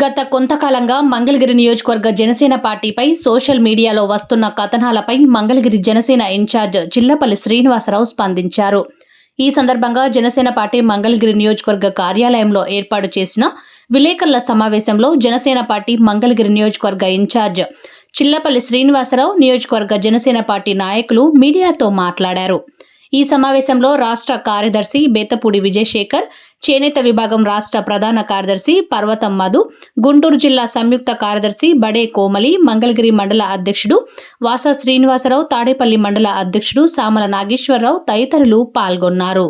గత కొంతకాలంగా మంగళగిరి నియోజకవర్గ జనసేన పార్టీపై సోషల్ మీడియాలో వస్తున్న కథనాలపై మంగళగిరి జనసేన ఇన్ఛార్జ్ చిల్లపల్లి శ్రీనివాసరావు స్పందించారు. ఈ సందర్భంగా జనసేన పార్టీ మంగళగిరి నియోజకవర్గ కార్యాలయంలో ఏర్పాటు చేసిన విలేకరుల సమావేశంలో జనసేన పార్టీ మంగళగిరి నియోజకవర్గ ఇన్ఛార్జ్ చిల్లపల్లి శ్రీనివాసరావు నియోజకవర్గ జనసేన పార్టీ నాయకులు మీడియాతో మాట్లాడారు. ఈ సమావేశంలో రాష్ట్ర కార్యదర్శి బేతపూడి విజయశేఖర్ చేనేత విభాగం రాష్ట్ర ప్రధాన కార్యదర్శి పర్వతం మధు గుంటూరు జిల్లా సంయుక్త కార్యదర్శి బడే కోమలి మంగళగిరి మండల అధ్యక్షుడు వాసా శ్రీనివాసరావు తాడేపల్లి మండల అధ్యక్షుడు సామల నాగేశ్వరరావు తదితరులు పాల్గొన్నారు.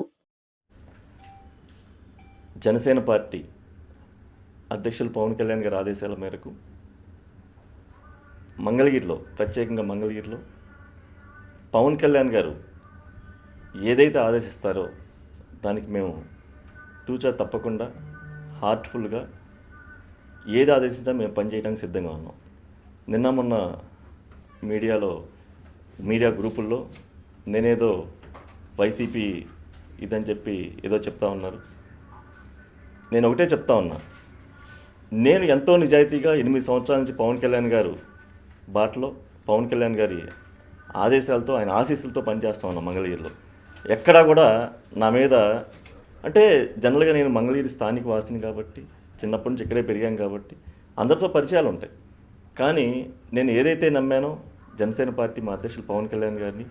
జనసేన పార్టీ అధ్యక్షులు పవన్ కళ్యాణ్ గారి ఆదేశాల మేరకు మంగళగిరిలో ప్రత్యేకంగా మంగళగిరిలో పవన్ కళ్యాణ్ గారు ఏదైతే ఆదేశిస్తారో దానికి మేము తూచా తప్పకుండా హార్ట్ఫుల్గా ఏది ఆదేశించినా మేము పనిచేయడానికి సిద్ధంగా ఉన్నాం. నిన్న మొన్న మీడియాలో మీడియా గ్రూపుల్లో నేనేదో వైసీపీ ఇదని చెప్పి ఏదో చెప్తా ఉన్నారు. నేను ఒకటే చెప్తా ఉన్నా. నేను ఎంతో నిజాయితీగా ఎనిమిది సంవత్సరాల నుంచి పవన్ కళ్యాణ్ గారు బాటలో పవన్ కళ్యాణ్ గారి ఆదేశాలతో ఆయన ఆశీస్సులతో పనిచేస్తా ఉన్నా మంగళగిరిలో. ఎక్కడా కూడా నా మీద అంటే జనరల్గా నేను మంగళగిరి స్థానిక వాసిని కాబట్టి చిన్నప్పటి నుంచి ఇక్కడే పెరిగాం కాబట్టి అందరితో పరిచయాలు ఉంటాయి. కానీ నేను ఏదైతే నమ్మానో జనసేన పార్టీ మా అధ్యక్షులు పవన్ కళ్యాణ్ గారిని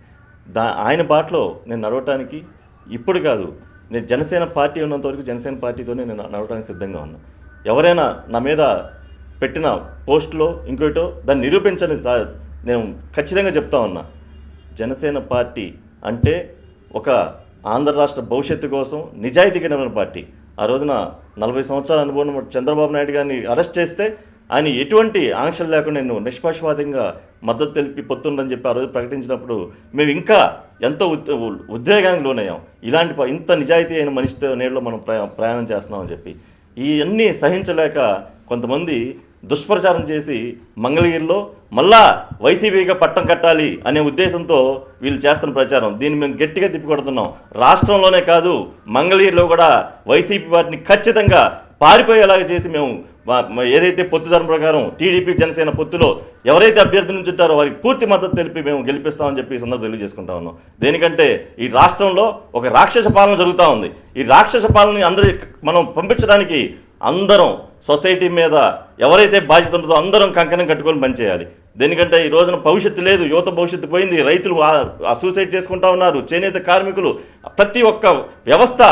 దా ఆయన బాటలో నేను నడవటానికి ఇప్పుడు కాదు నేను జనసేన పార్టీ ఉన్నంత వరకు జనసేన పార్టీతోనే నేను నడవడానికి సిద్ధంగా ఉన్నా. ఎవరైనా నా మీద పెట్టిన పోస్టులో ఇంకోటో దాన్ని నిరూపించని నేను ఖచ్చితంగా చెప్తా ఉన్నా. జనసేన పార్టీ అంటే ఒక ఆంధ్ర రాష్ట్ర భవిష్యత్తు కోసం నిజాయితీగా నిలబడిన పార్టీ. ఆ రోజున నలభై సంవత్సరాల అనుభవం చంద్రబాబు నాయుడు గారిని అరెస్ట్ చేస్తే ఆయన ఎటువంటి ఆంక్షలు లేకుండా నేను నిష్పక్షపాతంగా మద్దతు తెలిపి పొత్తుండని చెప్పి ఆ రోజు ప్రకటించినప్పుడు మేము ఇంకా ఎంతో ఉద్వేగానికి లోనయ్యాం. ఇలాంటి ఇంత నిజాయితీ అయిన మనిషితో నేడులో మనం ప్రయాణం చేస్తున్నామని చెప్పి. ఇవన్నీ సహించలేక కొంతమంది దుష్ప్రచారం చేసి మంగళగిరిలో మళ్ళా వైసీపీగా పట్టం కట్టాలి అనే ఉద్దేశంతో వీళ్ళు చేస్తున్న ప్రచారం. దీన్ని మేము గట్టిగా తిప్పికొడుతున్నాం. రాష్ట్రంలోనే కాదు మంగళగిరిలో కూడా వైసీపీ వాటిని ఖచ్చితంగా పారిపోయేలాగా చేసి మేము ఏదైతే పొత్తు ధర్మ ప్రకారం టీడీపీ జనసేన పొత్తులో ఎవరైతే అభ్యర్థి నుంచి ఉంటారో వారికి పూర్తి మద్దతు తెలిపి మేము గెలిపిస్తామని చెప్పి ఈ సందర్భంగా తెలియజేసుకుంటా ఉన్నాం. దేనికంటే ఈ రాష్ట్రంలో ఒక రాక్షస పాలన జరుగుతూ ఉంది. ఈ రాక్షస పాలనని అందరి మనం పంపించడానికి అందరం సొసైటీ మీద ఎవరైతే బాధ్యత ఉంటుందో అందరం కంకణం కట్టుకొని పనిచేయాలి. దేనికంటే ఈ రోజున భవిష్యత్తు లేదు యువత భవిష్యత్తు పోయింది రైతులు సూసైడ్ చేసుకుంటా ఉన్నారు చేనేత కార్మికులు ప్రతి ఒక్క వ్యవస్థ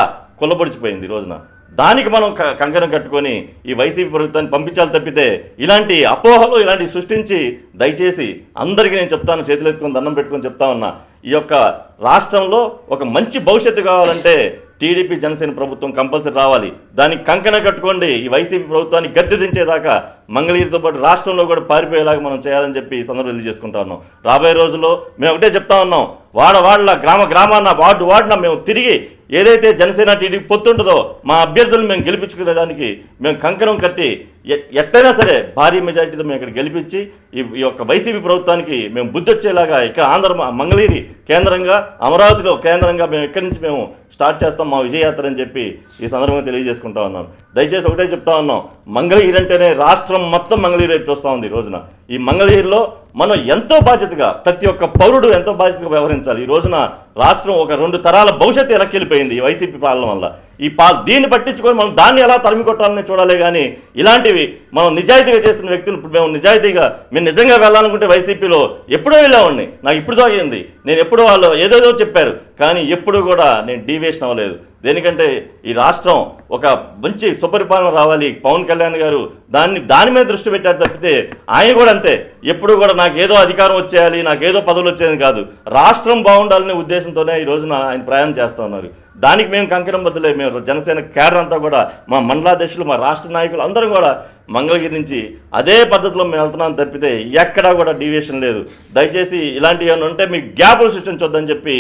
కొల్లబడిచిపోయింది ఈ రోజున. దానికి మనం క- కంకణం కట్టుకొని ఈ వైసీపీ ప్రభుత్వాన్ని పంపించాలి తప్పితే ఇలాంటి అపోహలు ఇలాంటివి సృష్టించి దయచేసి అందరికీ నేను చెప్తాను చేతులు ఎత్తుకొని దండం పెట్టుకొని చెప్తా ఉన్నా. ఈ యొక్క రాష్ట్రంలో ఒక మంచి భవిష్యత్తు కావాలంటే టీడీపీ జనసేన ప్రభుత్వం కంపల్సరీ రావాలి. దానికి కంకణ కట్టుకోండి. ఈ వైసీపీ ప్రభుత్వాన్ని గద్దె దించేదాకా మంగళగిరితో పాటు రాష్ట్రంలో కూడా పారిపోయేలాగా మనం చేయాలని చెప్పి ఈ సందర్భంలో తెలియజేసుకుంటా ఉన్నాం. రాబోయే రోజుల్లో మేము ఒకటే చెప్తా ఉన్నాం. వాడవాడల గ్రామ గ్రామాన వార్డు వార్డున మేము తిరిగి ఏదైతే జనసేన టీడీపీ పొత్తుంటుందో మా అభ్యర్థులను మేము గెలిపించుకునే దానికి మేము కంకణం కట్టి ఎట్టైనా ఎట్టయినా సరే భారీ మెజారిటీతో మేము ఇక్కడ గెలిపించి ఈ ఈ యొక్క వైసీపీ ప్రభుత్వానికి మేము బుద్ధి వచ్చేలాగా ఇక్కడ ఆంధ్ర మంగళగిరి కేంద్రంగా అమరావతిలో కేంద్రంగా మేము ఇక్కడి నుంచి మేము స్టార్ట్ చేస్తాం మా విజయయాత్ర అని చెప్పి ఈ సందర్భంగా తెలియజేసుకుంటా ఉన్నాను. దయచేసి ఒకటే చెప్తా ఉన్నాం మంగళగిరి అంటేనే రాష్ట్రం మొత్తం మంగళగిరి వైపు చూస్తూ ఉంది ఈ రోజున. ఈ మంగళగిరిలో మనం ఎంతో బాధ్యతగా ప్రతి ఒక్క పౌరుడు ఎంతో బాధ్యతగా వ్యవహరించాలి. ఈ రోజున రాష్ట్రం ఒక రెండు తరాల భవిష్యత్తు వెనక్కి ఈ వైసీపీ పాలన వల్ల. ఈ పా దీన్ని పట్టించుకొని మనం దాన్ని ఎలా తరిమి కొట్టాలని చూడాలి కానీ ఇలాంటివి మనం నిజాయితీగా చేస్తున్న వ్యక్తులు ఇప్పుడు మేము నిజాయితీగా మేము నిజంగా వెళ్ళాలనుకుంటే వైసీపీలో ఎప్పుడో వెళ్ళామండి నాకు ఇప్పుడు దాగింది నేను ఎప్పుడో వాళ్ళు ఏదేదో చెప్పారు. కానీ ఎప్పుడు కూడా నేను డీవియేషన్ అవ్వలేదు. దేనికంటే ఈ రాష్ట్రం ఒక మంచి సుపరిపాలన రావాలి. పవన్ కళ్యాణ్ గారు దాన్ని దాని మీద దృష్టి పెట్టారు తప్పితే ఆయన కూడా అంతే. ఎప్పుడు కూడా నాకు ఏదో అధికారం వచ్చేయాలి నాకు ఏదో పదవులు వచ్చేది కాదు. రాష్ట్రం బాగుండాలనే ఉద్దేశంతోనే ఈ రోజున ఆయన ప్రయాణం చేస్తూ ఉన్నారు. దానికి మేము కంకణం బద్దులే మేము జనసేన క్యాడర్ అంతా కూడా మా మండలాధ్యక్షులు మా రాష్ట్ర నాయకులు అందరం కూడా మంగళగిరి నుంచి అదే పద్ధతిలో మేము వెళ్తున్నాం తప్పితే ఎక్కడా కూడా డివియేషన్ లేదు. దయచేసి ఇలాంటివి ఏమైనా ఉంటే మీకు గ్యాపులు సృష్టించొద్దని చెప్పి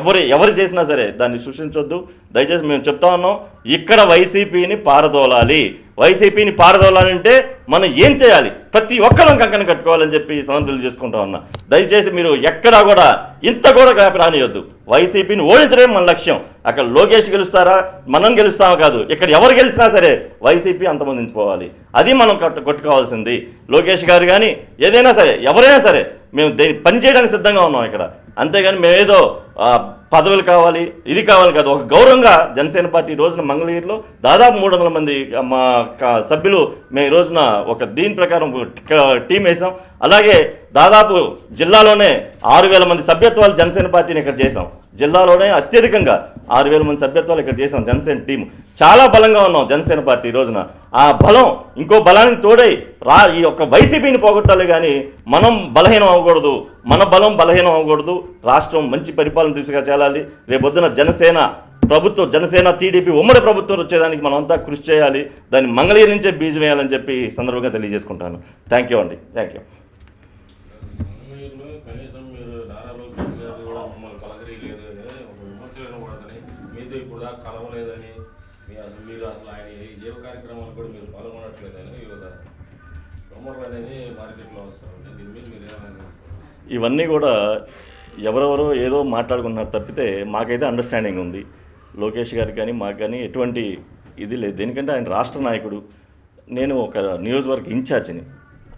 ఎవరు ఎవరు చేసినా సరే దాన్ని సృష్టించొద్దు. దయచేసి మేము చెప్తా ఉన్నాం ఇక్కడ వైసీపీని పారదోలాలి. వైసీపీని పారదోలాలంటే మనం ఏం చేయాలి? ప్రతి ఒక్కరం కంకణం కట్టుకోవాలని చెప్పి సమంతులు చేసుకుంటా ఉన్నా. దయచేసి మీరు ఎక్కడా కూడా ఇంత కూడా గ్యాప్ రానియొద్దు. వైసీపీని ఓడించడమే మన లక్ష్యం. అక్కడ లోకేష్ గెలుస్తారా? మనం గెలుస్తామో కాదు. ఇక్కడ ఎవరు గెలిచినా సరే వైసీపీ అంతమందించుకోవాలి అది మనం కట్టు కొట్టుకోవాల్సింది. లోకేష్ గారు కానీ ఏదైనా సరే ఎవరైనా సరే మేము దే పని చేయడానికి సిద్ధంగా ఉన్నాం ఇక్కడ. అంతేగాని మేమేదో పదవులు కావాలి ఇది కావాలి కాదు. ఒక గౌరవంగా జనసేన పార్టీ రోజున మంగళగిరిలో దాదాపు మూడు వందల మంది మా సభ్యులు మేము ఈ రోజున ఒక దీని ప్రకారం టీం వేసాం. అలాగే దాదాపు జిల్లాలోనే ఆరు వేల మంది సభ్యత్వాలు జనసేన పార్టీని ఇక్కడ చేసాం. జిల్లాలోనే అత్యధికంగా ఆరు వేల మంది సభ్యత్వాలు ఇక్కడ చేసాం జనసేన టీం చాలా బలంగా ఉన్నాం జనసేన పార్టీ ఈ రోజున. ఆ బలం ఇంకో బలానికి తోడై రా ఈ యొక్క వైసీపీని పోగొట్టాలి కానీ మనం బలహీనం అవ్వకూడదు. మన బలం బలహీనం అవ్వకూడదు. రాష్ట్రం మంచి పరిపాలన దిశగా చేరాలి. రేపొద్దున జనసేన ప్రభుత్వం జనసేన టీడీపీ ఉమ్మడి ప్రభుత్వం వచ్చేదానికి మనం అంతా కృషి చేయాలి. దాన్ని మంగళగిరి నుంచే బీజం వేయాలని చెప్పి సందర్భంగా తెలియజేసుకుంటాను. థ్యాంక్ యూ అండి. థ్యాంక్ యూ దాకా మీ అసలు మీరు అసలు ఆయన ఏ- కార్యక్రమాలు కూడా మీరు పాల్గొనట్లేదని వివిధ రొమ్మర్లు అనేది మార్కెట్లో వస్తారంటే దీని మీద మీరు ఏమైనా ఇవన్నీ కూడా ఎవరెవరో ఏదో మాట్లాడుకున్నారు తప్పితే మాకైతే అండర్స్టాండింగ్ ఉంది. లోకేష్ గారికి కానీ మాకు కానీ ఎటువంటి ఇది లేదు. దేనికంటే ఆయన రాష్ట్ర నాయకుడు. నేను ఒక నియోజకవర్గ ఇన్ఛార్జిని.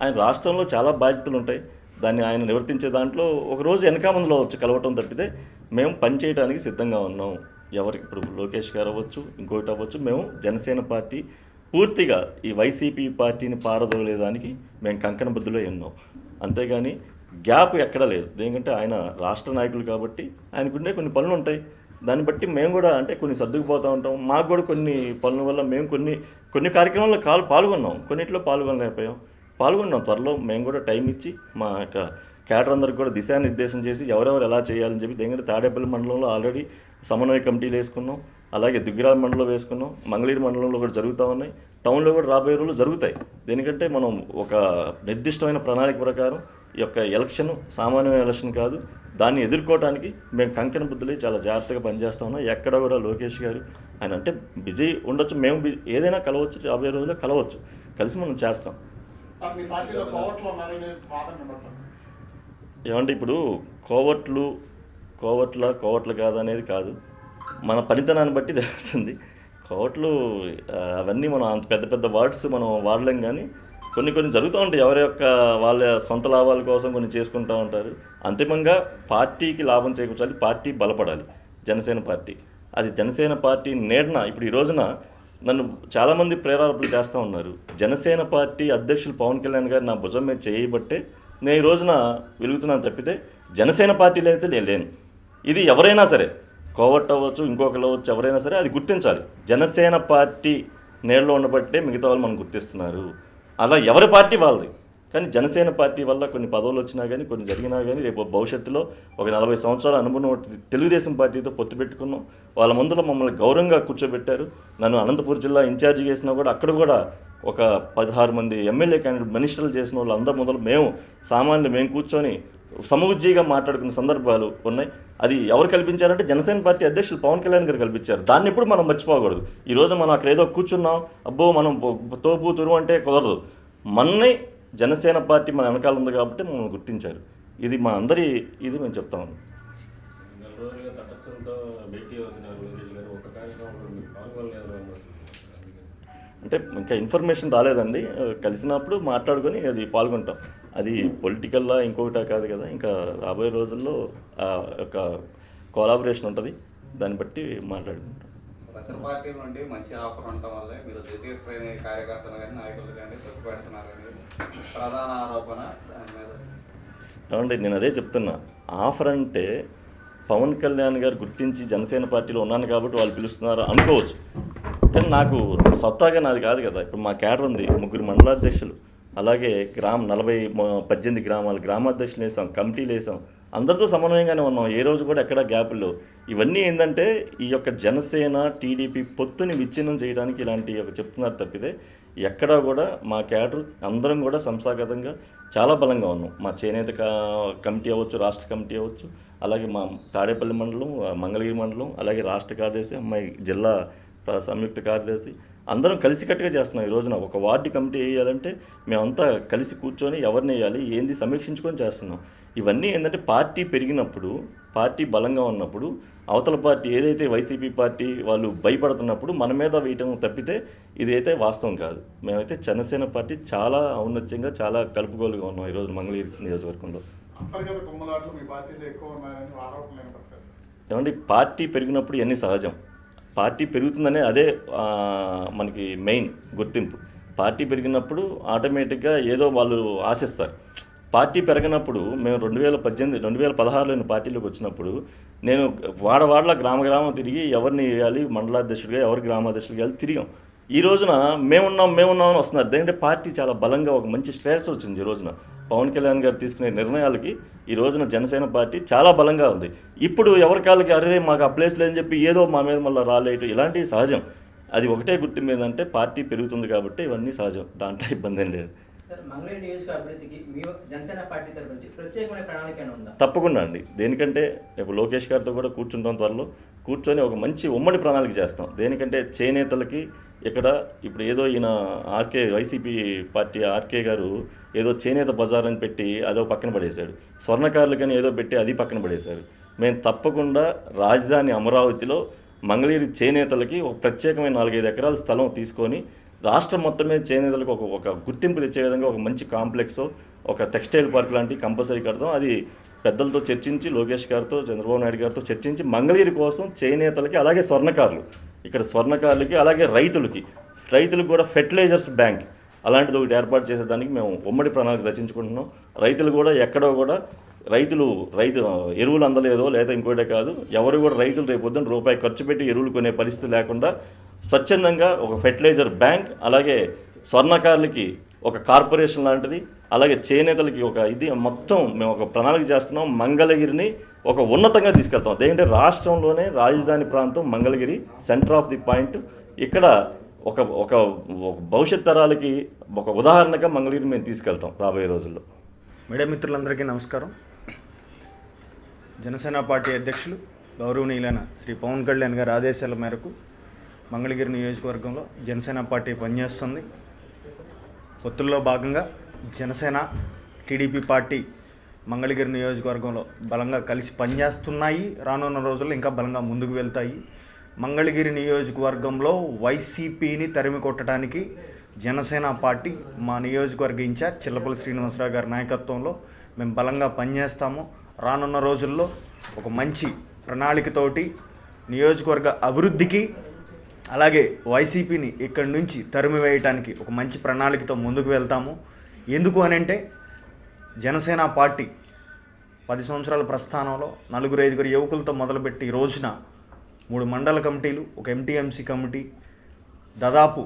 ఆయన రాష్ట్రంలో చాలా బాధ్యతలు ఉంటాయి. దాన్ని ఆయన నివర్తించే దాంట్లో ఒక రోజు వెనకామందులో వచ్చి కలవటం తప్పితే మేము పనిచేయడానికి సిద్ధంగా ఉన్నాం. ఎవరికి ఇప్పుడు లోకేష్ గారు అవ్వచ్చు ఇంకోటి అవ్వచ్చు మేము జనసేన పార్టీ పూర్తిగా ఈ వైసీపీ పార్టీని పారదోలేదానికి మేము కంకణ బుద్ధిలో ఉన్నాం. అంతేగాని గ్యాప్ ఎక్కడా లేదు. దేనికంటే ఆయన రాష్ట్ర నాయకులు కాబట్టి ఆయనకుండే కొన్ని పనులు ఉంటాయి. దాన్ని బట్టి మేము కూడా అంటే కొన్ని సర్దుకుపోతూ ఉంటాం. మాకు కూడా కొన్ని పనుల వల్ల మేము కొన్ని కొన్ని కార్యక్రమాల్లో కాల్ పాల్గొన్నాం. కొన్నిట్లో పాల్గొనలేకపోయాం. పాల్గొన్నాం త్వరలో. మేము కూడా టైం ఇచ్చి మా యొక్క క్యాడర్ అందరికి కూడా దిశానిర్దేశం చేసి ఎవరెవరు ఎలా చేయాలని చెప్పి దేనికంటే తాడేపల్లి మండలంలో ఆల్రెడీ సమన్వయ కమిటీలు వేసుకున్నాం. అలాగే దుగ్గిరాల మండలంలో వేసుకున్నాం. మంగళగిరి మండలంలో కూడా జరుగుతూ ఉన్నాయి. టౌన్లో కూడా రాబోయే రోజులు జరుగుతాయి. దేనికంటే మనం ఒక నిర్దిష్టమైన ప్రణాళిక ప్రకారం ఈ యొక్క ఎలక్షన్ సామాన్యమైన ఎలక్షన్ కాదు. దాన్ని ఎదుర్కోవడానికి మేము కంకణ బుద్ధులే చాలా జాగ్రత్తగా పనిచేస్తా ఉన్నాం. ఎక్కడ కూడా లోకేష్ గారు ఆయన అంటే బిజీ ఉండొచ్చు. మేము ఏదైనా కలవచ్చు. రాబోయే రోజుల్లో కలవచ్చు. కలిసి మనం చేస్తాం సార్ మీ పార్టీలో కోవట్లు ఉన్నారని వాదన వినపడుతుంది ఏమంటే ఇప్పుడు కోవట్లు కోవట్ల కోవట్లు కాదు అనేది కాదు. మన పనితనాన్ని బట్టి తెలుస్తుంది. కోవట్లు అవన్నీ మనం అంత పెద్ద పెద్ద వర్డ్స్ మనం వాడలేం కానీ కొన్ని కొన్ని జరుగుతూ ఉంటాయి. ఎవరి యొక్క వాళ్ళ సొంత లాభాల కోసం కొన్ని చేసుకుంటూ ఉంటారు. అంతిమంగా పార్టీకి లాభం చేకూర్చాలి పార్టీ బలపడాలి. జనసేన పార్టీ. అది జనసేన పార్టీ నేడన ఇప్పుడు ఈ రోజున నన్ను చాలామంది ప్రేరేపణలు చేస్తూ ఉన్నారు. జనసేన పార్టీ అధ్యక్షులు పవన్ కళ్యాణ్ గారు నా భుజం మీద చేయబట్టే నేను ఈ రోజున వెలుగుతున్నాను తప్పితే జనసేన పార్టీలో అయితే నేను లేను. ఇది ఎవరైనా సరే కోవట్ అవ్వచ్చు ఇంకొకరు అవ్వచ్చు ఎవరైనా సరే అది గుర్తించాలి. జనసేన పార్టీ నేలలో ఉండబట్టే మిగతా వాళ్ళు మనం గుర్తిస్తున్నారు. అలా ఎవరి పార్టీ వాళ్ళది? కానీ జనసేన పార్టీ వల్ల కొన్ని పదవులు వచ్చినా కానీ కొన్ని జరిగినా కానీ రేపు భవిష్యత్తులో ఒక నలభై సంవత్సరాల అనుభవం తెలుగుదేశం పార్టీతో పొత్తు పెట్టుకున్నాం. వాళ్ళ ముందులో మమ్మల్ని గౌరవంగా కూర్చోబెట్టారు. నన్ను అనంతపురం జిల్లా ఇన్ఛార్జి చేసినా కూడా అక్కడ కూడా ఒక పదహారు మంది ఎమ్మెల్యే క్యాండిడేట్ మినిస్టర్లు చేసిన వాళ్ళు అందరి మొదలు మేము సామాన్యులు మేము కూర్చొని సముజ్జీగా మాట్లాడుకున్న సందర్భాలు ఉన్నాయి. అది ఎవరు కల్పించారంటే జనసేన పార్టీ అధ్యక్షులు పవన్ కళ్యాణ్ గారు కల్పించారు. దాన్ని ఎప్పుడు మనం మర్చిపోకూడదు. ఈ రోజు మనం అక్కడ ఏదో కూర్చున్నాం. అబ్బో మనం తోపు తురుము అంటే కుదరదు. మన్ని జనసేన పార్టీ మన వెనకాల ఉంది కాబట్టి మనం గుర్తించారు. ఇది మా అందరి ఇది మేము చెప్తాము. అంటే ఇంకా ఇన్ఫర్మేషన్ రాలేదండి. కలిసినప్పుడు మాట్లాడుకొని అది పాల్గొంటాం. అది పొలిటికల్లా ఇంకొకటా కాదు కదా. ఇంకా రాబోయే రోజుల్లో ఆ యొక్క కోలాబరేషన్ ఉంటుంది. దాన్ని బట్టి మాట్లాడుకుంటాం. ప్రతి పార్టీ నుండి మంచి ఆఫర్ ఉండటం వల్లే మీరు ద్వితీయ శ్రేణి కార్యకర్తలు కానీ నాయకులు కానీ తప్పు పెడుతున్నారని ప్రధాన ఆరోపణ దాని మీద. ఏమండి నేను అదే చెప్తున్నా. ఆఫర్ అంటే పవన్ కళ్యాణ్ గారు గుర్తించి జనసేన పార్టీలో ఉన్నాను కాబట్టి వాళ్ళు పిలుస్తున్నారు అనుకోవచ్చు. కానీ నాకు సత్తాగా నాది కాదు కదా. ఇప్పుడు మా క్యాడర్ ఉంది ముగ్గురు మండలాధ్యక్షులు అలాగే గ్రామ నలభై పద్దెనిమిది గ్రామాలు గ్రామాధ్యక్షులు వేసాం కమిటీలు వేసాం. అందరితో సమన్వయంగానే ఉన్నాం. ఏ రోజు కూడా ఎక్కడ గ్యాప్లు ఇవన్నీ ఏంటంటే ఈ యొక్క జనసేన టీడీపీ పొత్తుని విచ్ఛిన్నం చేయడానికి ఇలాంటి చెప్తున్నారు తప్పితే ఎక్కడా కూడా మా క్యాడర్ అందరం కూడా సంస్థాగతంగా చాలా బలంగా ఉన్నాం. మా చేనేత కా- కమిటీ అవ్వచ్చు రాష్ట్ర కమిటీ అవ్వచ్చు అలాగే మా తాడేపల్లి మండలం మంగళగిరి మండలం అలాగే రాష్ట్ర కార్యదర్శి అమ్మాయి జిల్లా సంయుక్త కార్యదర్శి అందరం కలిసికట్టుగా చేస్తున్నాం ఈ రోజున. ఒక వార్డు కమిటీ వేయాలంటే మేమంతా కలిసి కూర్చొని ఎవరిని వేయాలి ఏంది సమీక్షించుకొని చేస్తున్నాం. ఇవన్నీ ఏంటంటే పార్టీ పెరిగినప్పుడు పార్టీ బలంగా ఉన్నప్పుడు అవతల పార్టీ ఏదైతే వైసీపీ పార్టీ వాళ్ళు భయపడుతున్నప్పుడు మన మీద వేయటం తప్పితే ఇదైతే వాస్తవం కాదు. మేమైతే జనసేన పార్టీ చాలా ఔన్నత్యంగా చాలా కలుపుగోలుగా ఉన్నాం ఈరోజు మంగళగిరి నియోజకవర్గంలో. ఏమంటే పార్టీ పెరిగినప్పుడు ఇవన్నీ సహజం. పార్టీ పెరుగుతుందనే అదే మనకి మెయిన్ గుర్తింపు. పార్టీ పెరిగినప్పుడు ఆటోమేటిక్గా ఏదో వాళ్ళు ఆశిస్తారు. పార్టీ పెరగనప్పుడు మేము రెండు వేల పద్దెనిమిది రెండు వేల పదహారులో నేను పార్టీలోకి వచ్చినప్పుడు నేను వాడవాడల గ్రామ గ్రామం తిరిగి ఎవరిని వేయాలి మండలాధ్యక్షుడిగా ఎవరు గ్రామాధ్యక్షుడిగా వేయాలి తిరిగాం. ఈ రోజున మేమున్నాం మేమున్నాం అని వస్తున్నారు. ఎందుకంటే పార్టీ చాలా బలంగా ఒక మంచి స్టేటస్ వచ్చింది ఈ రోజున. పవన్ కళ్యాణ్ గారు తీసుకునే నిర్ణయాలకి ఈ రోజున జనసేన పార్టీ చాలా బలంగా ఉంది. ఇప్పుడు ఎవరి కాళ్ళకి అరే మాకు ఆ ప్లేస్ లేదని చెప్పి ఏదో మా మీద మళ్ళీ రాలేయటం ఇలాంటివి సహజం. అది ఒకటే గుర్తు మీద అంటే పార్టీ పెరుగుతుంది కాబట్టి ఇవన్నీ సహజం. దాంట్లో ఇబ్బంది ఏం లేదు. తప్పకుండా అండి. దేనికంటే ఇప్పుడు లోకేష్ గారితో కూడా కూర్చుంటాం త్వరలో. కూర్చొని ఒక మంచి ఉమ్మడి ప్రణాళిక చేస్తాం. దేనికంటే చేనేతలకి ఇక్కడ ఇప్పుడు ఏదో ఈయన ఆర్కే వైసీపీ పార్టీ ఆర్కే గారు ఏదో చేనేత బజార్ అని పెట్టి అదో పక్కన పడేశాడు. స్వర్ణకారులకని ఏదో పెట్టి అది పక్కన పడేశారు మేము తప్పకుండా రాజధాని అమరావతిలో మంగళగిరి చేనేతలకి ఒక ప్రత్యేకమైన నాలుగైదు ఎకరాల స్థలం తీసుకొని రాష్ట్రం మొత్తం మీద చేనేతలకు ఒక ఒక గుర్తింపు తెచ్చే విధంగా ఒక మంచి కాంప్లెక్స్ ఒక టెక్స్టైల్ పార్క్ లాంటి కంపల్సరీ కడతాం. అది పెద్దలతో చర్చించి లోకేష్ గారితో చంద్రబాబు నాయుడు గారితో చర్చించి మంగళగిరి కోసం చేనేతలకి అలాగే స్వర్ణకారులు ఇక్కడ స్వర్ణకారులకి అలాగే రైతులకి. రైతులకు కూడా ఫెర్టిలైజర్స్ బ్యాంక్ అలాంటిది ఒకటి ఏర్పాటు చేసేదానికి మేము ఉమ్మడి ప్రణాళిక రచించుకుంటున్నాం. రైతులు కూడా ఎక్కడో కూడా రైతులు రైతు ఎరువులు అందలేదో లేదా ఇంకోటే కాదు ఎవరు కూడా రైతులు రేపు రూపాయి ఖర్చు పెట్టి ఎరువులు కొనే పరిస్థితి లేకుండా స్వచ్ఛందంగా ఒక ఫెర్టిలైజర్ బ్యాంక్ అలాగే స్వర్ణకారులకి ఒక కార్పొరేషన్ లాంటిది అలాగే చేనేతలకి ఒక ఇది మొత్తం మేము ఒక ప్రణాళిక చేస్తున్నాం. మంగళగిరిని ఒక ఉన్నతంగా తీసుకెళ్తాం. అదేంటే రాష్ట్రంలోనే రాజధాని ప్రాంతం Mangalagiri centre of the point ఇక్కడ ఒక ఒక ఒక భవిష్యత్ తరాలకి ఒక ఉదాహరణగా మంగళగిరి మేము తీసుకెళ్తాం రాబోయే రోజుల్లో. మీడియా మిత్రులందరికీ నమస్కారం. జనసేన పార్టీ అధ్యక్షులు గౌరవనీయులైన శ్రీ పవన్ కళ్యాణ్ గారి ఆదేశాల మేరకు మంగళగిరి నియోజకవర్గంలో జనసేన పార్టీ పనిచేస్తుంది. ఒత్తుల్లో భాగంగా జనసేన టీడీపీ పార్టీ మంగళగిరి నియోజకవర్గంలో బలంగా కలిసి పనిచేస్తున్నాయి. రానున్న రోజుల్లో ఇంకా బలంగా ముందుకు వెళ్తాయి. మంగళగిరి నియోజకవర్గంలో వైసీపీని తరిమి కొట్టడానికి జనసేన పార్టీ మా నియోజకవర్గ ఇన్ఛార్జ్ చిల్లపల్లి శ్రీనివాసరావు గారి నాయకత్వంలో మేము బలంగా పనిచేస్తాము. రానున్న రోజుల్లో ఒక మంచి ప్రణాళికతోటి నియోజకవర్గ అభివృద్ధికి అలాగే వైసీపీని ఇక్కడి నుంచి తరిమి వేయటానికి ఒక మంచి ప్రణాళికతో ముందుకు వెళ్తాము. ఎందుకు అనంటే జనసేన పార్టీ పది సంవత్సరాల ప్రస్థానంలో నలుగురు ఐదుగురు యువకులతో మొదలుపెట్టి ఈ రోజున మూడు మండల కమిటీలు ఒక ఎంటీఎంసీ కమిటీ దాదాపు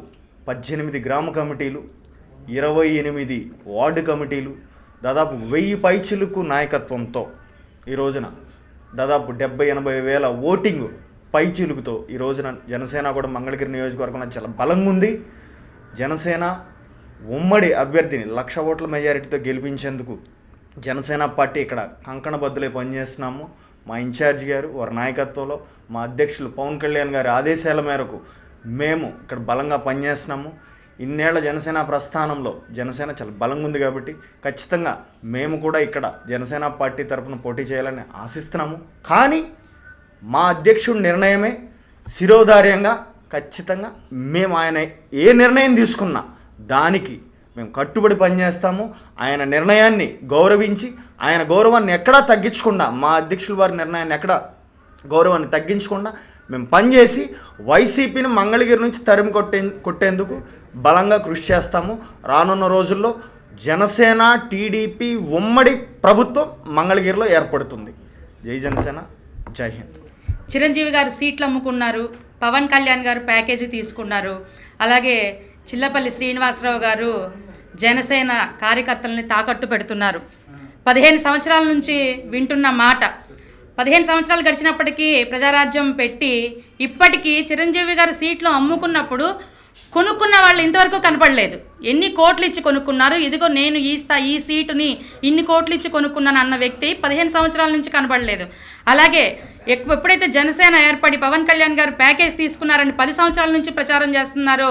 పద్దెనిమిది గ్రామ కమిటీలు ఇరవై ఎనిమిది వార్డు కమిటీలు దాదాపు వెయ్యి పైచులకు నాయకత్వంతో ఈ రోజున దాదాపు డెబ్బై ఎనభై వేల ఓటింగ్ పైచిలుకుతో ఈ రోజున జనసేన కూడా మంగళగిరి నియోజకవర్గంలో చాలా బలంగా ఉంది. జనసేన ఉమ్మడి అభ్యర్థిని లక్ష ఓట్ల మెజారిటీతో గెలిపించేందుకు జనసేన పార్టీ ఇక్కడ కంకణబద్దులై పనిచేస్తున్నాము. మా ఇన్ఛార్జ్ గారు వారి నాయకత్వంలో మా అధ్యక్షులు పవన్ కళ్యాణ్ గారి ఆదేశాల మేరకు మేము ఇక్కడ బలంగా పనిచేస్తున్నాము. ఇన్నేళ్ళ జనసేన ప్రస్థానంలో జనసేన చాలా బలంగా ఉంది కాబట్టి ఖచ్చితంగా మేము కూడా ఇక్కడ జనసేన పార్టీ తరపున పోటీ చేయాలని ఆశిస్తున్నాము. కానీ మా అధ్యక్షుడి నిర్ణయమే శిరోధార్యంగా ఖచ్చితంగా మేము ఆయన ఏ నిర్ణయం తీసుకున్నా దానికి మేము కట్టుబడి పనిచేస్తాము. ఆయన నిర్ణయాన్ని గౌరవించి ఆయన గౌరవాన్ని ఎక్కడా తగ్గించకుండా మా అధ్యక్షుల వారి నిర్ణయాన్ని ఎక్కడా గౌరవాన్ని తగ్గించకుండా మేము పనిచేసి వైసీపీని మంగళగిరి నుంచి తరిమి కొట్టే కొట్టేందుకు బలంగా కృషి చేస్తాము. రానున్న రోజుల్లో జనసేన టీడీపీ ఉమ్మడి ప్రభుత్వం మంగళగిరిలో ఏర్పడుతుంది. జై జనసేన జై హింద్. చిరంజీవి గారు సీట్లు అమ్ముకున్నారు పవన్ కళ్యాణ్ గారు ప్యాకేజీ తీసుకున్నారు. అలాగే చిల్లపల్లి శ్రీనివాసరావు గారు జనసేన కార్యకర్తలని తాకట్టు పెడుతున్నారు. పదిహేను సంవత్సరాల నుంచి వింటున్న మాట పదిహేను సంవత్సరాలు గడిచినప్పటికీ ప్రజారాజ్యం పెట్టి ఇప్పటికీ చిరంజీవి గారు సీట్లు అమ్ముకున్నప్పుడు కొనుక్కున్న వాళ్ళు ఇంతవరకు కనపడలేదు. ఎన్ని కోట్లు ఇచ్చి కొనుక్కున్నారు? ఇదిగో నేను ఈ స్థా ఈ సీటుని ఇన్ని కోట్లు ఇచ్చి కొనుక్కున్నాను అన్న వ్యక్తి పదిహేను సంవత్సరాల నుంచి కనపడలేదు. అలాగే ఎక్కువ ఎప్పుడైతే జనసేన ఏర్పడి పవన్ కళ్యాణ్ గారు ప్యాకేజ్ తీసుకున్నారని పది సంవత్సరాల నుంచి ప్రచారం చేస్తున్నారో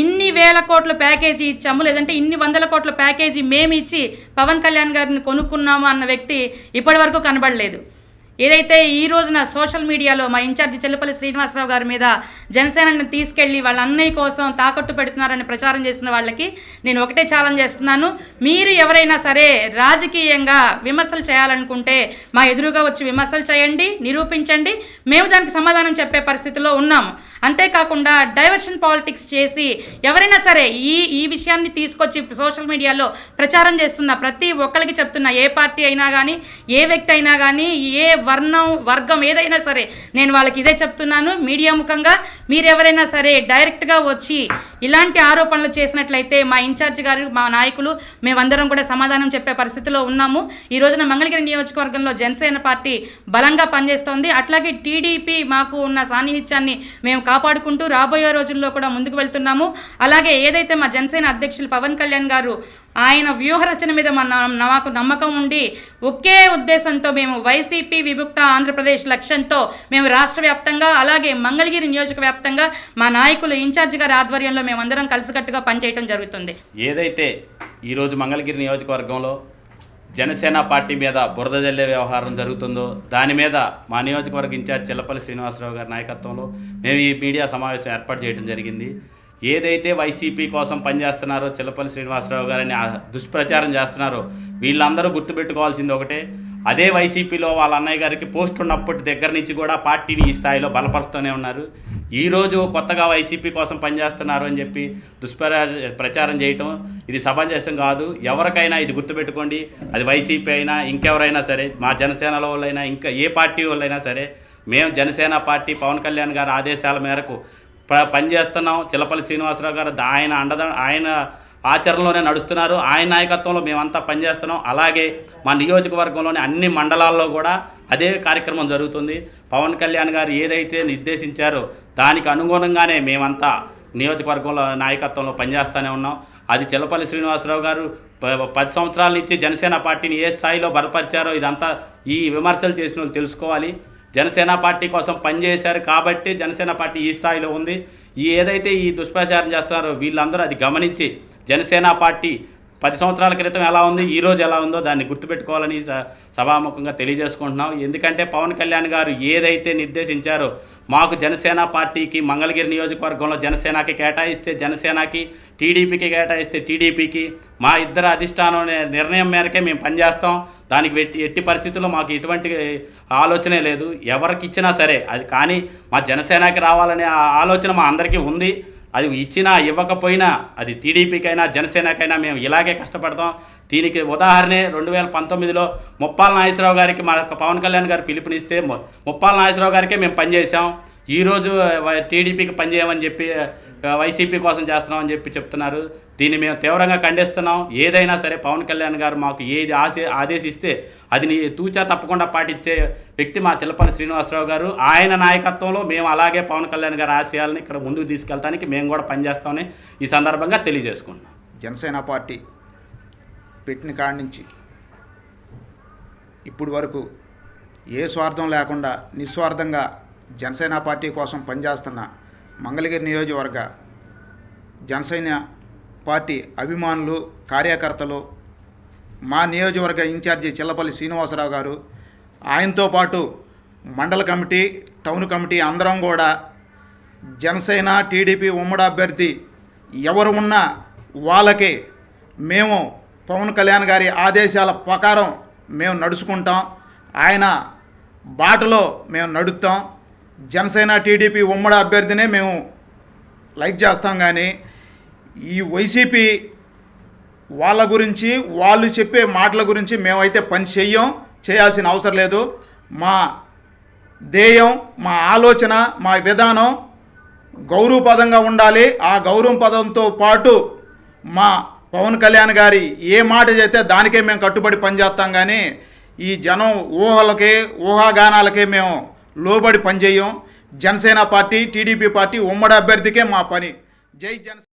ఇన్ని వేల కోట్ల ప్యాకేజీ ఇచ్చాము లేదంటే ఇన్ని వందల కోట్ల ప్యాకేజీ మేము ఇచ్చి పవన్ కళ్యాణ్ గారిని కొనుక్కున్నాము అన్న వ్యక్తి ఇప్పటి వరకు కనబడలేదు. ఏదైతే ఈ రోజున సోషల్ మీడియాలో మా ఇన్ఛార్జి చెల్లపల్లి శ్రీనివాసరావు గారి మీద జనసేనని తీసుకెళ్ళి వాళ్ళ అన్నయ్య కోసం తాకట్టు పెడుతున్నారని ప్రచారం చేసిన వాళ్ళకి నేను ఒకటే ఛాలెంజ్ చేస్తున్నాను. మీరు ఎవరైనా సరే రాజకీయంగా విమర్శలు చేయాలనుకుంటే మా ఎదురుగా వచ్చి విమర్శలు చేయండి నిరూపించండి. మేము దానికి సమాధానం చెప్పే పరిస్థితిలో ఉన్నాము అంతేకాకుండా డైవర్షన్ పాలిటిక్స్ చేసి ఎవరైనా సరే ఈ ఈ విషయాన్ని తీసుకొచ్చి సోషల్ మీడియాలో ప్రచారం చేస్తున్న ప్రతి ఒక్కరికి చెప్తున్న ఏ పార్టీ అయినా కానీ ఏ వ్యక్తి అయినా కానీ ఏ వర్ణం వర్గం ఏదైనా సరే నేను వాళ్ళకి ఇదే చెప్తున్నాను. మీడియా ముఖంగా మీరెవరైనా సరే డైరెక్ట్గా వచ్చి ఇలాంటి ఆరోపణలు చేసినట్లయితే మా ఇన్ఛార్జ్ గారు మా నాయకులు మేమందరం కూడా సమాధానం చెప్పే పరిస్థితిలో ఉన్నాము. ఈ రోజున మంగళగిరి నియోజకవర్గంలో జనసేన పార్టీ బలంగా పనిచేస్తోంది. అట్లాగే టీడీపీ మాకు ఉన్న సాన్నిహిత్యాన్ని మేము కాపాడుకుంటూ రాబోయే రోజుల్లో కూడా ముందుకు వెళ్తున్నాము. అలాగే ఏదైతే మా జనసేన అధ్యక్షులు పవన్ కళ్యాణ్ గారు ఆయన వ్యూహరచన మీద మన నాకు నమ్మకం ఉండి ఒకే ఉద్దేశంతో మేము వైసీపీ విముక్త ఆంధ్రప్రదేశ్ లక్ష్యంతో మేము రాష్ట్ర వ్యాప్తంగా అలాగే మంగళగిరి నియోజక వ్యాప్తంగా మా నాయకులు ఇన్ఛార్జ్ గారి ఆధ్వర్యంలో మేమందరం కలిసికట్టుగా పనిచేయడం జరుగుతుంది. ఏదైతే ఈరోజు మంగళగిరి నియోజకవర్గంలో జనసేన పార్టీ మీద బురద జల్లే వ్యవహారం జరుగుతుందో దాని మీద మా నియోజకవర్గ ఇన్ఛార్జ్ చిల్లపల్లి శ్రీనివాసరావు గారి నాయకత్వంలో మేము ఈ మీడియా సమావేశం ఏర్పాటు చేయడం జరిగింది. ఏదైతే వైసీపీ కోసం పనిచేస్తున్నారో చిల్లపల్లి శ్రీనివాసరావు గారని దుష్ప్రచారం చేస్తున్నారో వీళ్ళందరూ గుర్తుపెట్టుకోవాల్సింది ఒకటే. అదే వైసీపీలో వాళ్ళ అన్నయ్య గారికి పోస్ట్ ఉన్నప్పటి దగ్గర నుంచి కూడా పార్టీని ఈ స్థాయిలో బలపరుస్తూనే ఉన్నారు. ఈరోజు కొత్తగా వైసీపీ కోసం పనిచేస్తున్నారు అని చెప్పి దుష్ప్ర ప్రచారం చేయటం ఇది సమంజసం కాదు. ఎవరికైనా ఇది గుర్తుపెట్టుకోండి. అది వైసీపీ అయినా ఇంకెవరైనా సరే మా జనసేన వాళ్ళైనా ఇంకా ఏ పార్టీ వాళ్ళైనా సరే మేము జనసేన పార్టీ పవన్ కళ్యాణ్ గారి ఆదేశాల మేరకు పనిచేస్తున్నాం చిలపల్లి శ్రీనివాసరావు గారు ఆయన అండద ఆయన ఆచరణలోనే నడుస్తున్నారు. ఆయన నాయకత్వంలో మేమంతా పనిచేస్తున్నాం అలాగే మా నియోజకవర్గంలోని అన్ని మండలాల్లో కూడా అదే కార్యక్రమం జరుగుతుంది. పవన్ కళ్యాణ్ గారు ఏదైతే నిర్దేశించారో దానికి అనుగుణంగానే మేమంతా నియోజకవర్గంలో నాయకత్వంలో పనిచేస్తూనే ఉన్నాం. అది చిలపల్లి శ్రీనివాసరావు గారు ప- పది సంవత్సరాల నుంచి జనసేన పార్టీని ఏ స్థాయిలో బలపరిచారో ఇదంతా ఈ విమర్శలు చేసిన వాళ్ళు తెలుసుకోవాలి. జనసేన పార్టీ కోసం పనిచేశారు కాబట్టి జనసేన పార్టీ ఈ స్థాయిలో ఉంది. ఈ ఏదైతే ఈ దుష్ప్రచారం చేస్తున్నారో వీళ్ళందరూ అది గమనించి జనసేన పార్టీ పది సంవత్సరాల క్రితం ఎలా ఉంది ఈ రోజు ఎలా ఉందో దాన్ని గుర్తుపెట్టుకోవాలని స- సభాముఖంగా తెలియజేసుకుంటున్నాం. ఎందుకంటే పవన్ కళ్యాణ్ గారు ఏదైతే నిర్దేశించారో మాకు జనసేన పార్టీకి మంగళగిరి నియోజకవర్గంలో జనసేనకి కేటాయిస్తే జనసేనకి టీడీపీకి కేటాయిస్తే టీడీపీకి మా ఇద్దరు అధిష్టానం నిర్ణయం మేరకే మేము పనిచేస్తాం. దానికి ఎట్టి ఎట్టి పరిస్థితుల్లో మాకు ఎటువంటి ఆలోచనే లేదు. ఎవరికి ఇచ్చినా సరే అది కానీ మా జనసేనకి రావాలనే ఆ ఆలోచన మా అందరికీ ఉంది. అది ఇచ్చినా ఇవ్వకపోయినా అది టీడీపీకైనా జనసేనకైనా మేము ఇలాగే కష్టపడతాం. దీనికి ఉదాహరణే రెండు వేల పంతొమ్మిదిలో ముప్పాల నాగేశ్వరరావు గారికి మా యొక్క పవన్ కళ్యాణ్ గారు పిలుపునిస్తే ముప్పాల నాగేశ్వరరావు గారికే మేము పనిచేసాం ఈరోజు టీడీపీకి పనిచేయమని చెప్పి వైసీపీ కోసం చేస్తున్నామని చెప్పి చెప్తున్నారు. దీన్ని మేము తీవ్రంగా ఖండిస్తున్నాం. ఏదైనా సరే పవన్ కళ్యాణ్ గారు మాకు ఏది ఆశ ఆదేశిస్తే అది నీ తూచా తప్పకుండా పాటించే వ్యక్తి మా చిల్లపల్లి శ్రీనివాసరావు గారు. ఆయన నాయకత్వంలో మేము అలాగే పవన్ కళ్యాణ్ గారి ఆశయాలను ఇక్కడ ముందుకు తీసుకెళ్తానికి మేము కూడా పనిచేస్తామని ఈ సందర్భంగా తెలియజేసుకున్నాం జనసేన పార్టీ పెట్టిన కాడి నుంచి ఇప్పుడు వరకు ఏ స్వార్థం లేకుండా నిస్వార్థంగా జనసేన పార్టీ కోసం పనిచేస్తున్న మంగళగిరి నియోజకవర్గ జనసేన పార్టీ అభిమానులు కార్యకర్తలు మా నియోజకవర్గ ఇన్ఛార్జి చిల్లపల్లి శ్రీనివాసరావు గారు ఆయనతో పాటు మండల కమిటీ టౌన్ కమిటీ అందరం కూడా జనసేన టీడీపీ ఉమ్మడి అభ్యర్థి ఎవరు ఉన్నా వాళ్ళకి మేము పవన్ కళ్యాణ్ గారి ఆదేశాల ప్రకారం మేము నడుచుకుంటాం. ఆయన బాటలో మేము నడుస్తాం జనసేన టీడీపీ ఉమ్మడి అభ్యర్థినే మేము లైక్ చేస్తాం కానీ ఈ వైసీపీ వాళ్ళ గురించి వాళ్ళు చెప్పే మాటల గురించి మేమైతే పని చెయ్యం చేయాల్సిన అవసరం లేదు. మా ధ్యేయం మా ఆలోచన మా విధానం గౌరవపదంగా ఉండాలి. ఆ గౌరవ పదంతో పాటు మా పవన్ కళ్యాణ్ గారి ఏ మాట చేస్తే దానికే మేము కట్టుబడి పనిచేస్తాం కానీ ఈ జనం ఊహలకి ఊహాగానాలకే మేము లోబడి పనిచేయం. జనసేన పార్టీ టీడీపీ పార్టీ ఉమ్మడి అభ్యర్థికే మా పని. జై జనసేన.